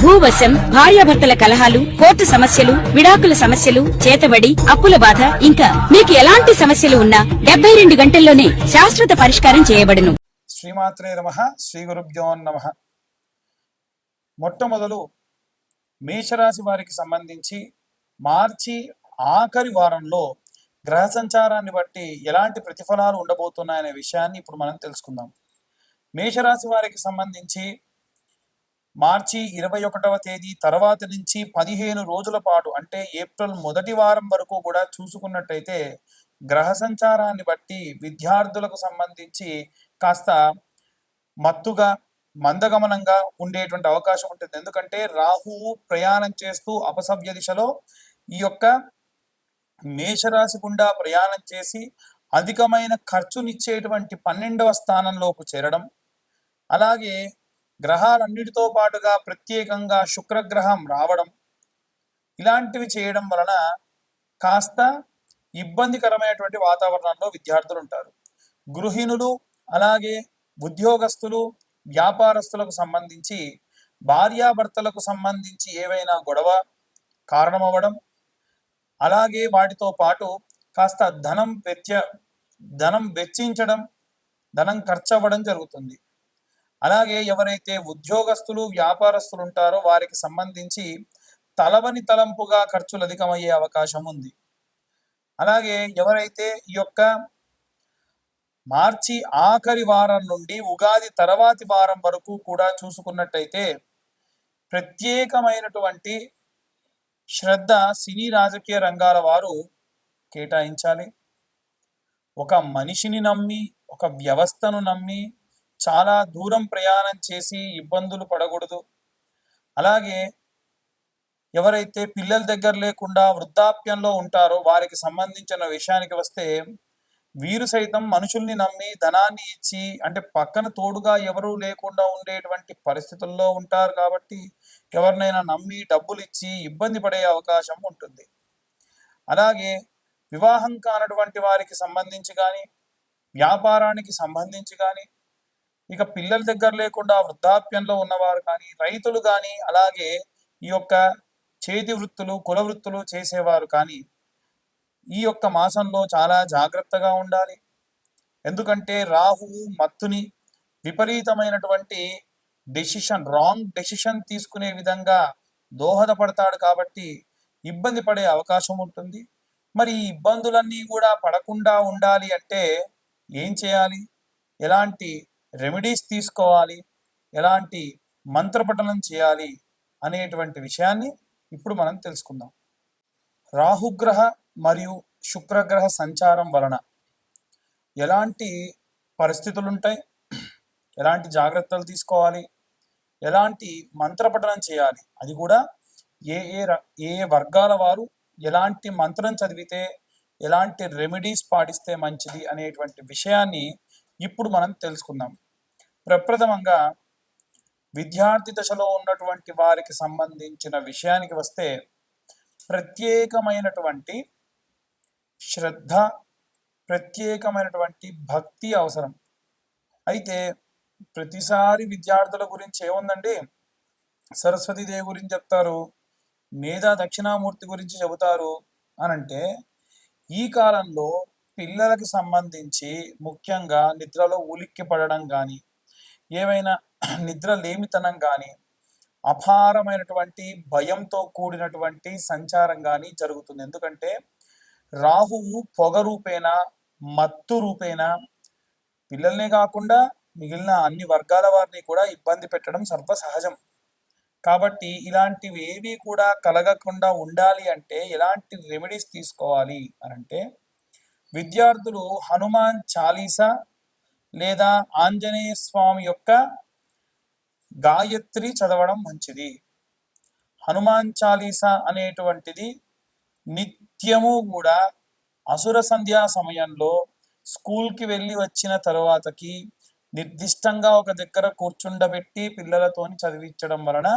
భూవశం భార్యాభర్తల కలహాలు కోర్టు సమస్యలు విడాకుల సమస్యలు చేతబడి అప్పుల బాధ ఇంకా మీకు ఎలాంటి సమస్యలు ఉన్నా డెబ్బై రెండు గంటల్లోనే శాశ్వత పరిష్కారం చేయబడును. శ్రీమాత్రే నమ శ్రీ గురుభ్యో నమ. మొట్టమొదలు మేషరాశి వారికి సంబంధించి మార్చి ఆఖరి వారంలో గ్రహ సంచారాన్ని బట్టి ఎలాంటి ప్రతిఫలాలు ఉండబోతున్నాయనే విషయాన్ని ఇప్పుడు మనం తెలుసుకుందాం. మేషరాశి వారికి సంబంధించి మార్చి ఇరవై ఒకటవ తేదీ తర్వాత నుంచి పదిహేను రోజుల పాటు అంటే ఏప్రిల్ మొదటి వారం వరకు కూడా చూసుకున్నట్టయితే గ్రహ సంచారాన్ని బట్టి విద్యార్థులకు సంబంధించి కాస్త మత్తుగా మందగమనంగా ఉండేటువంటి అవకాశం ఉంటుంది. ఎందుకంటే రాహువు ప్రయాణం చేస్తూ అపసవ్య దిశలో ఈ యొక్క మేషరాశి గుండా ప్రయాణం చేసి అధికమైన ఖర్చునిచ్చేటువంటి పన్నెండవ స్థానంలోకి చేరడం. అలాగే గ్రహాలన్నిటితో పాటుగా ప్రత్యేకంగా శుక్రగ్రహం రావడం ఇలాంటివి చేయడం వలన కాస్త ఇబ్బందికరమైనటువంటి వాతావరణంలో విద్యార్థులు ఉంటారు గృహిణులు అలాగే ఉద్యోగస్తులు వ్యాపారస్తులకు సంబంధించి భార్యాభర్తలకు సంబంధించి ఏవైనా గొడవ కారణమవ్వడం అలాగే వాటితో పాటు కాస్త ధనం వెచ్చ ధనం వెచ్చించడం ధనం ఖర్చు అవ్వడం జరుగుతుంది. అలాగే ఎవరైతే ఉద్యోగస్తులు వ్యాపారస్తులు ఉంటారో వారికి సంబంధించి తలవని తలంపుగా ఖర్చులు అధికమయ్యే అవకాశం ఉంది. అలాగే ఎవరైతే ఈ యొక్క మార్చి ఆఖరి వారం నుండి ఉగాది తర్వాతి వారం వరకు కూడా చూసుకున్నట్టయితే ప్రత్యేకమైనటువంటి శ్రద్ధ సినీ రాజకీయ రంగాల వారు కేటాయించాలి. ఒక మనిషిని నమ్మి ఒక వ్యవస్థను నమ్మి చాలా దూరం ప్రయాణం చేసి ఇబ్బందులు పడకూడదు. అలాగే ఎవరైతే పిల్లల దగ్గర లేకుండా వృద్ధాప్యంలో ఉంటారో వారికి సంబంధించిన విషయానికి వస్తే వీరు సైతం మనుషుల్ని నమ్మి ధనాన్ని ఇచ్చి అంటే పక్కన తోడుగా ఎవరూ లేకుండా ఉండేటువంటి పరిస్థితుల్లో ఉంటారు కాబట్టి ఎవరినైనా నమ్మి డబ్బులు ఇచ్చి ఇబ్బంది పడే అవకాశం ఉంటుంది. అలాగే వివాహం కానటువంటి వారికి సంబంధించి కానీ వ్యాపారానికి సంబంధించి కానీ ఇక పిల్లల దగ్గర లేకుండా వృద్ధాప్యంలో ఉన్నవారు కానీ రైతులు కానీ అలాగే ఈ యొక్క చేతి వృత్తులు కుల వృత్తులు చేసేవారు కానీ ఈ యొక్క మాసంలో చాలా జాగ్రత్తగా ఉండాలి. ఎందుకంటే రాహువు మత్తుని విపరీతమైనటువంటి డెసిషన్ రాంగ్ డెసిషన్ తీసుకునే విధంగా దోహదపడతాడు కాబట్టి ఇబ్బంది పడే అవకాశం ఉంటుంది. మరి ఈ ఇబ్బందులన్నీ కూడా పడకుండా ఉండాలి అంటే ఏం చేయాలి? ఎలాంటి రెమెడీస్ తీసుకోవాలి ఎలాంటి మంత్రపఠనం చేయాలి అనేటువంటి విషయాన్ని ఇప్పుడు మనం తెలుసుకుందాం. రాహుగ్రహ మరియు శుక్రగ్రహ సంచారం వలన ఎలాంటి పరిస్థితులు ఉంటాయి ఎలాంటి జాగ్రత్తలు తీసుకోవాలి? ఎలాంటి మంత్రపఠనం చేయాలి? అది కూడా ఏ ఏ ర- ఏ ఏ వర్గాల వారు ఎలాంటి మంత్రం చదివితే ఎలాంటి రెమెడీస్ పాటిస్తే మంచిది అనేటువంటి విషయాన్ని ఇప్పుడు మనం తెలుసుకుందాం. ప్రప్రథమంగా విద్యార్థి దశలో ఉన్నటువంటి వారికి సంబంధించిన విషయానికి వస్తే ప్రత్యేకమైనటువంటి శ్రద్ధ ప్రత్యేకమైనటువంటి భక్తి అవసరం. అయితే ప్రతిసారి విద్యార్థుల గురించి ఏముందండి? సరస్వతీదేవి గురించి చెప్తారు మేధా దక్షిణామూర్తి గురించి చెబుతారు అని అంటే ఈ కాలంలో పిల్లలకి సంబంధించి ముఖ్యంగా నిద్రలో ఉలిక్కి పడడం కానీ ఏవైనా నిద్ర లేమితనం కానీ అపారమైనటువంటి భయంతో కూడినటువంటి సంచారం కానీ జరుగుతుంది. ఎందుకంటే రాహువు పొగ రూపేణ మత్తు రూపేణ పిల్లల్నే కాకుండా మిగిలిన అన్ని వర్గాల వారిని కూడా ఇబ్బంది పెట్టడం సర్వసహజం. కాబట్టి ఇలాంటివి ఏవి కూడా కలగకుండా ఉండాలి అంటే ఎలాంటి రెమెడీస్ తీసుకోవాలి అని అంటే విద్యార్థులు హనుమాన్ చాలీసా లేదా ఆంజనేయ స్వామి యొక్క గాయత్రి చదవడం మంచిది. హనుమాన్ చాలీసా అనేటువంటిది నిత్యము కూడా అసుర సంధ్యా సమయంలో స్కూల్కి వెళ్ళి వచ్చిన తరువాతకి నిర్దిష్టంగా ఒక దగ్గర కూర్చుండబెట్టి పిల్లలతోని చదివించడం వలన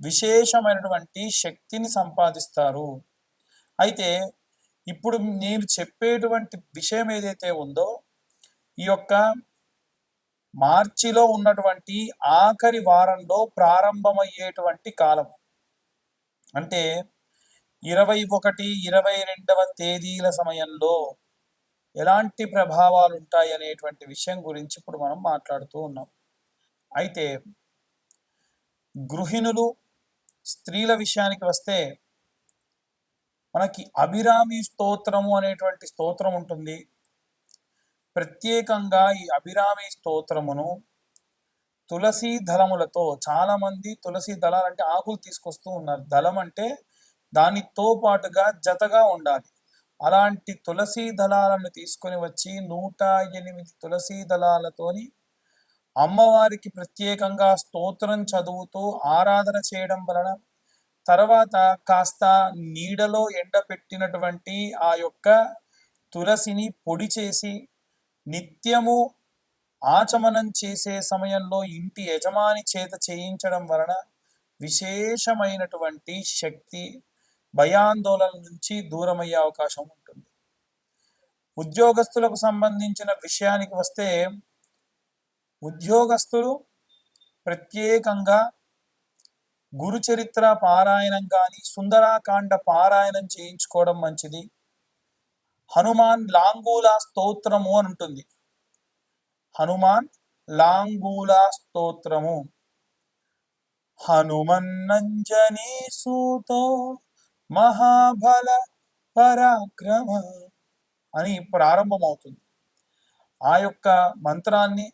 విశేషమైనటువంటి శక్తిని సంపాదిస్తారు. అయితే ఇప్పుడు నేను చెప్పేటువంటి విషయం ఏదైతే ఉందో ఈ యొక్క మార్చిలో ఉన్నటువంటి ఆఖరి వారంలో ప్రారంభమయ్యేటువంటి కాలం అంటే ఇరవై ఒకటి ఇరవై రెండవ తేదీల సమయంలో ఎలాంటి ప్రభావాలు ఉంటాయి అనేటువంటి విషయం గురించి ఇప్పుడు మనం మాట్లాడుతూ ఉన్నాం. అయితే గృహిణులు స్త్రీల విషయానికి వస్తే మనకి అభిరామి స్తోత్రము అనేటువంటి స్తోత్రం ఉంటుంది. ప్రత్యేకంగా ఈ అభిరామి స్తోత్రమును తులసి దళములతో చాలా మంది తులసి దళాలు అంటే ఆకులు తీసుకొస్తూ ఉన్నారు. దళం అంటే దానితో పాటుగా జతగా ఉండాలి. అలాంటి తులసి దళాలను తీసుకొని వచ్చి నూట ఎనిమిది తులసి దళాలతోని అమ్మవారికి ప్రత్యేకంగా స్తోత్రం చదువుతూ ఆరాధన చేయడం వలన తర్వాత కాస్త నీడలో ఎండపెట్టినటువంటి ఆ యొక్క తులసిని పొడి చేసి నిత్యము ఆచమనం చేసే సమయంలో ఇంటి యజమాని చేత చేయించడం వలన విశేషమైనటువంటి శక్తి భయాందోళన నుంచి దూరమయ్యే అవకాశం ఉంటుంది. ఉద్యోగస్తులకు సంబంధించిన విషయానికి వస్తే ఉద్యోగస్తులు ప్రత్యేకంగా గురు చరిత్ర పారాయణం కానీ సుందరాకాండ పారాయణం చేయించుకోవడం మంచిది. హనుమాన్ లాంగూల స్తోత్రము అని ఉంటుంది. హనుమాన్ లాంగూల స్తోత్రము. హనుమన్నంజనీ సూతో మహాబల పరాక్రమ అని ప్రారంభమవుతుంది ఆ యొక్క మంత్రాన్ని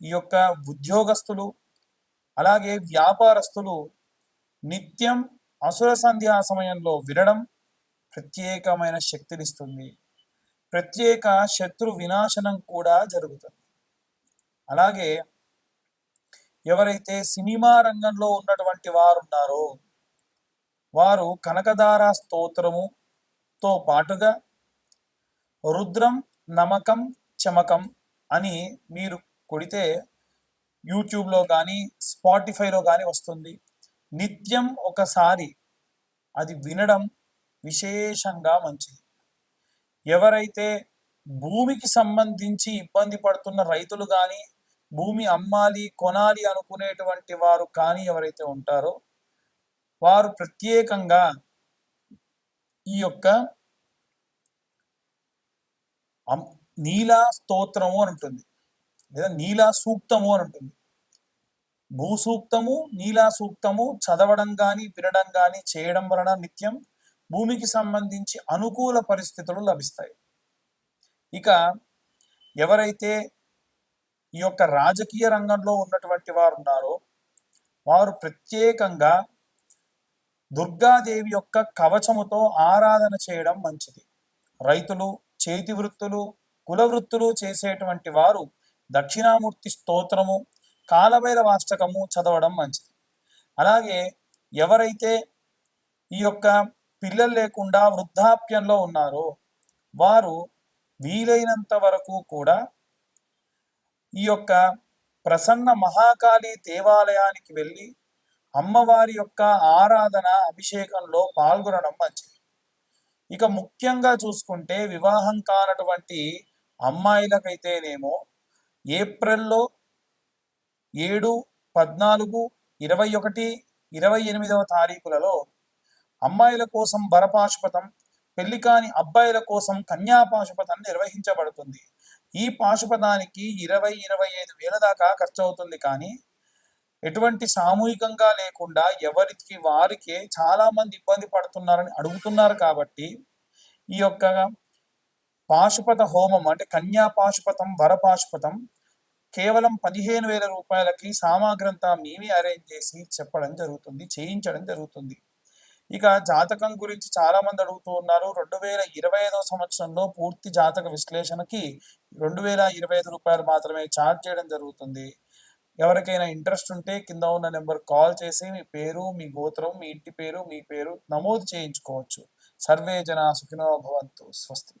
ఈ యొక్క ఉద్యోగస్తులు అలాగే వ్యాపారస్తులు నిత్యం అసుర సంధ్యా సమయంలో వినడం ప్రత్యేకమైన శక్తినిస్తుంది. ప్రత్యేక శత్రు వినాశనం కూడా జరుగుతుంది. అలాగే ఎవరైతే సినిమా రంగంలో ఉన్నటువంటి వారు ఉన్నారో వారు కనకదార స్తోత్రముతో పాటుగా రుద్రం నమకం చమకం అని మీరు కొడితే యూట్యూబ్లో కానీ స్పాటిఫైలో కానీ వస్తుంది. నిత్యం ఒకసారి అది వినడం విశేషంగా మంచిది. ఎవరైతే భూమికి సంబంధించి ఇబ్బంది పడుతున్న రైతులు కానీ భూమి అమ్మాలి కొనాలి అనుకునేటువంటి వారు కానీ ఎవరైతే ఉంటారో వారు ప్రత్యేకంగా ఈ యొక్క నీలా స్తోత్రము అని ఉంటుంది. లేదా నీలా సూక్తము అని ఉంటుంది. భూ సూక్తము నీలా సూక్తము చదవడం కానీ వినడం కానీ చేయడం వలన నిత్యం భూమికి సంబంధించి అనుకూల పరిస్థితులు లభిస్తాయి. ఇక ఎవరైతే ఈ యొక్క రాజకీయ రంగంలో ఉన్నటువంటి వారు ఉన్నారో వారు ప్రత్యేకంగా దుర్గాదేవి యొక్క కవచముతో ఆరాధన చేయడం మంచిది. రైతులు చేతి వృత్తులు కుల వృత్తులు చేసేటువంటి వారు దక్షిణామూర్తి స్తోత్రము కాలభైరవ అష్టకము చదవడం మంచిది. అలాగే ఎవరైతే ఈ యొక్క పిల్లలు లేకుండా వృద్ధాప్యంలో ఉన్నారో. వారు వీలైనంత వరకు కూడా ఈ యొక్క ప్రసన్న మహాకాళి దేవాలయానికి వెళ్ళి అమ్మవారి యొక్క ఆరాధన అభిషేకంలో పాల్గొనడం మంచిది. ఇక ముఖ్యంగా చూసుకుంటే వివాహం కానటువంటి అమ్మాయిలకైతేనేమో ఏప్రిల్లో ఏడు పద్నాలుగు ఇరవై ఒకటి ఇరవై ఎనిమిదవ తారీఖులలో అమ్మాయిల కోసం వరపాశుపతం పెళ్ళి కాని అబ్బాయిల కోసం కన్యాపాశుపతం నిర్వహించబడుతుంది. ఈ పాశుపతానికి ఇరవై ఇరవై ఐదు వేల దాకా ఖర్చు అవుతుంది కానీ ఎటువంటి సామూహికంగా లేకుండా ఎవరికి వారికే చాలా మంది ఇబ్బంది పడుతున్నారని అడుగుతున్నారు కాబట్టి ఈ యొక్క పాశుపత హోమం అంటే కన్యా పాశుపతం వరపాశుపతం కేవలం పదిహేను వేల రూపాయలకి సామాగ్రంతా మేమే అరేంజ్ చేసి చెప్పడం జరుగుతుంది చేయించడం జరుగుతుంది. ఇక జాతకం గురించి చాలా మంది అడుగుతూ ఉన్నారు. రెండు వేల ఇరవై ఐదవ సంవత్సరంలో పూర్తి జాతక విశ్లేషణకి రెండు వేల ఇరవై ఐదు రూపాయలు మాత్రమే ఛార్జ్ చేయడం జరుగుతుంది. ఎవరికైనా ఇంట్రెస్ట్ ఉంటే కింద ఉన్న నెంబర్ కాల్ చేసి మీ పేరు మీ గోత్రం మీ ఇంటి పేరు మీ పేరు నమోదు చేయించుకోవచ్చు. సర్వే జన సుఖినో భవంతు. స్వస్తి.